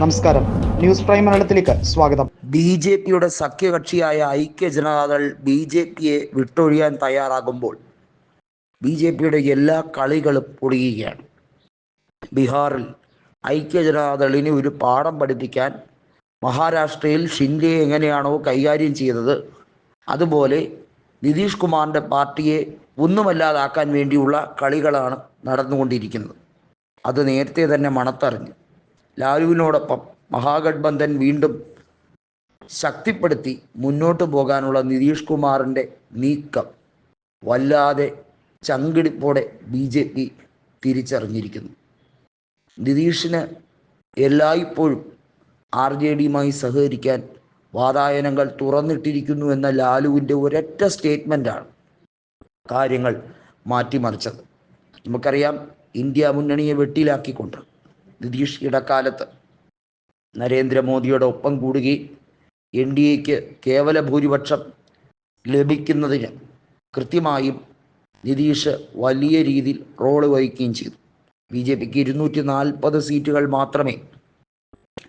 നമസ്കാരം. News prime മലയാളത്തിലേക്ക് സ്വാഗതം. ബി ജെ പിയുടെ സഖ്യകക്ഷിയായ ഐക്യ ജനതാദൾ ബി ജെ പിയെ വിട്ടൊഴിയാൻ തയ്യാറാകുമ്പോൾ ബി ജെ പിയുടെ എല്ലാ കളികളും പൊടിയുകയാണ്. ബീഹാറിൽ ഐക്യ ജനതാദളിന് ഒരു പാഠം പഠിപ്പിക്കാൻ മഹാരാഷ്ട്രയിൽ ഷിൻഡെ എങ്ങനെയാണോ കൈകാര്യം ചെയ്തത് അതുപോലെ നിതീഷ് കുമാറിന്റെ പാർട്ടിയെ ഒന്നുമല്ലാതാക്കാൻ വേണ്ടിയുള്ള കളികളാണ് നടന്നുകൊണ്ടിരിക്കുന്നത്. അത് നേരത്തെ തന്നെ മണത്തറിഞ്ഞു. ലാലുവിനോടൊപ്പം മഹാഗഡ്ബന്ധൻ വീണ്ടും ശക്തിപ്പെടുത്തി മുന്നോട്ടു പോകാനുള്ള നിതീഷ് കുമാറിന്റെ നീക്കം. വല്ലാതെ ചങ്കിടിപ്പോടെ ബി ജെ പി തിരിച്ചറിഞ്ഞിരിക്കുന്നു. നിതീഷിന് എല്ലായ്പ്പോഴും ആർ ജെ ഡിയുമായി സഹകരിക്കാൻ വാതായനങ്ങൾ തുറന്നിട്ടിരിക്കുന്നു എന്ന ലാലുവിന്റെ ഒരൊറ്റ സ്റ്റേറ്റ്മെന്റാണ് കാര്യങ്ങൾ മാറ്റിമറിച്ചത്. നമുക്കറിയാം ഇന്ത്യ മുന്നണിയെ വെട്ടിലാക്കിക്കൊണ്ട് നിതീഷ് ഇടക്കാലത്ത് നരേന്ദ്രമോദിയുടെ ഒപ്പം കൂടുകയും എൻ ഡി എക്ക് കേവല ഭൂരിപക്ഷം ലഭിക്കുന്നതിന് കൃത്യമായും നിതീഷ് വലിയ രീതിയിൽ റോൾ വഹിക്കുകയും ചെയ്തു. ബി ജെ പിക്ക് ഇരുന്നൂറ്റി നാൽപ്പത് സീറ്റുകൾ മാത്രമേ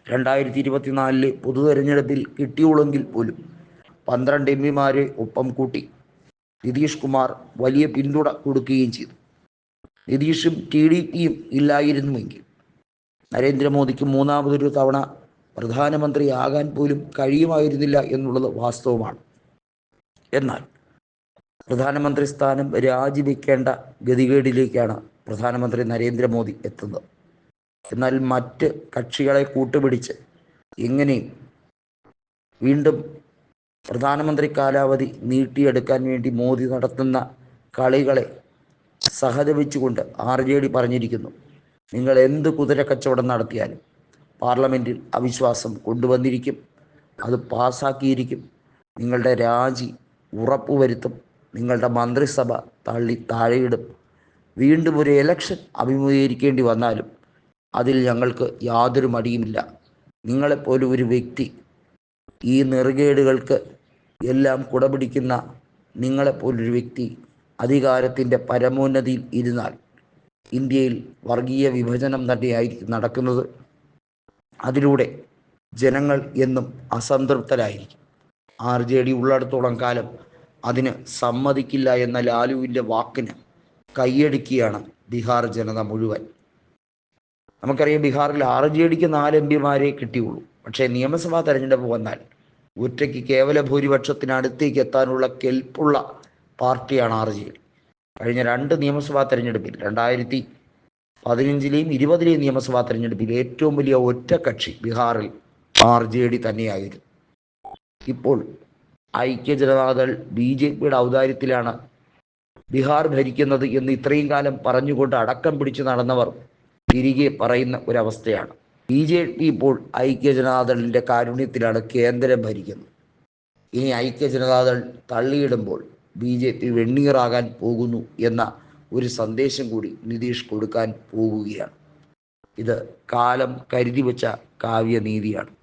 രണ്ടായിരത്തി ഇരുപത്തിനാലിലെ പൊതു തെരഞ്ഞെടുപ്പിൽ കിട്ടിയുള്ളെങ്കിൽ പോലും പന്ത്രണ്ട് എം പിമാരെ ഒപ്പം കൂട്ടി നിതീഷ് കുമാർ വലിയ പിന്തുണ കൊടുക്കുകയും ചെയ്തു. നിതീഷും ടി ഡി പിയും ഇല്ലായിരുന്നുവെങ്കിൽ നരേന്ദ്രമോദിക്ക് മൂന്നാമതൊരു തവണ പ്രധാനമന്ത്രിയാകാൻ പോലും കഴിയുമായിരുന്നില്ല എന്നുള്ളത് വാസ്തവമാണ്. എന്നാൽ പ്രധാനമന്ത്രി സ്ഥാനം രാജിവെക്കേണ്ട ഗതികേടിലേക്കാണ് പ്രധാനമന്ത്രി നരേന്ദ്രമോദി എത്തുന്നത്. എന്നാൽ മറ്റ് കക്ഷികളെ കൂട്ടുപിടിച്ച് എങ്ങനെയും വീണ്ടും പ്രധാനമന്ത്രി കാലാവധി നീട്ടിയെടുക്കാൻ വേണ്ടി മോദി നടത്തുന്ന കളികളെ സഹതപിച്ചുകൊണ്ട് ആർ ജെ ഡി പറഞ്ഞിരിക്കുന്നു. നിങ്ങൾ എന്ത് കുതിര കച്ചവടം നടത്തിയാലും പാർലമെന്റിൽ അവിശ്വാസം കൊണ്ടുവന്നിരിക്കും. അത് പാസ്സാക്കിയിരിക്കും നിങ്ങളുടെ രാജി ഉറപ്പുവരുത്തും നിങ്ങളുടെ മന്ത്രിസഭ തള്ളി താഴെയിടും. വീണ്ടും ഒരു എലക്ഷൻ അഭിമുഖീകരിക്കേണ്ടി വന്നാലും അതിൽ ഞങ്ങൾക്ക് യാതൊരു മടിയുമില്ല. നിങ്ങളെപ്പോലെ ഒരു വ്യക്തി ഈ നെറുകേടുകൾക്ക് എല്ലാം കുടപിടിക്കുന്ന നിങ്ങളെപ്പോലൊരു വ്യക്തി അധികാരത്തിന്റെ പരമോന്നതിയിൽ ഇരുന്നാൽ ഇന്ത്യയിൽ വർഗീയ വിഭജനം തന്നെയായിരിക്കും നടക്കുന്നത്. അതിലൂടെ ജനങ്ങൾ എന്നും അസംതൃപ്തരായിരിക്കും. ആർ ജെ ഡി ഉള്ളിടത്തോളം കാലം അതിന് സമ്മതിക്കില്ല എന്ന ലാലുവിന്റെ വാക്കിന് കൈയടിക്കുകയാണ് ബീഹാർ ജനത മുഴുവൻ. നമുക്കറിയാം ബീഹാറിൽ ആർ ജെ ഡിക്ക് നാല് എം പിമാരെ കിട്ടിയുള്ളൂ. പക്ഷേ നിയമസഭാ തെരഞ്ഞെടുപ്പ് വന്നാൽ ഒറ്റയ്ക്ക് കേവല ഭൂരിപക്ഷത്തിനടുത്തേക്ക് എത്താനുള്ള കെൽപ്പുള്ള പാർട്ടിയാണ് ആർ ജെ ഡി. കഴിഞ്ഞ രണ്ട് നിയമസഭാ തെരഞ്ഞെടുപ്പിൽ രണ്ടായിരത്തി പതിനഞ്ചിലെയും ഇരുപതിലെയും നിയമസഭാ തെരഞ്ഞെടുപ്പിൽ ഏറ്റവും വലിയ ഒറ്റ കക്ഷി ബീഹാറിൽ ആർ ജെ ഡി തന്നെയായിരുന്നു. ഇപ്പോൾ ഐക്യ ജനതാദൾ ബി ജെ പിയുടെ ഔദാര്യത്തിലാണ് ബീഹാർ ഭരിക്കുന്നത് എന്ന് ഇത്രയും കാലം പറഞ്ഞുകൊണ്ട് അടക്കം പിടിച്ച് നടന്നവർ തിരികെ പറയുന്ന ഒരവസ്ഥയാണ്. ബി ജെ പി ഇപ്പോൾ ഐക്യ ജനതാദളിന്റെ കാരുണ്യത്തിലാണ് കേന്ദ്രം ഭരിക്കുന്നത്. ഇനി ഐക്യ ജനതാദൾ തള്ളിയിടുമ്പോൾ ബി ജെ പി വെണ്ണീറാകാൻ പോകുന്നു എന്ന ഒരു സന്ദേശം കൂടി നിതീഷ് കൊടുക്കാൻ പോവുകയാണ്. ഇത് കാലം കരുതി വെച്ച കാവ്യനീതിയാണ്.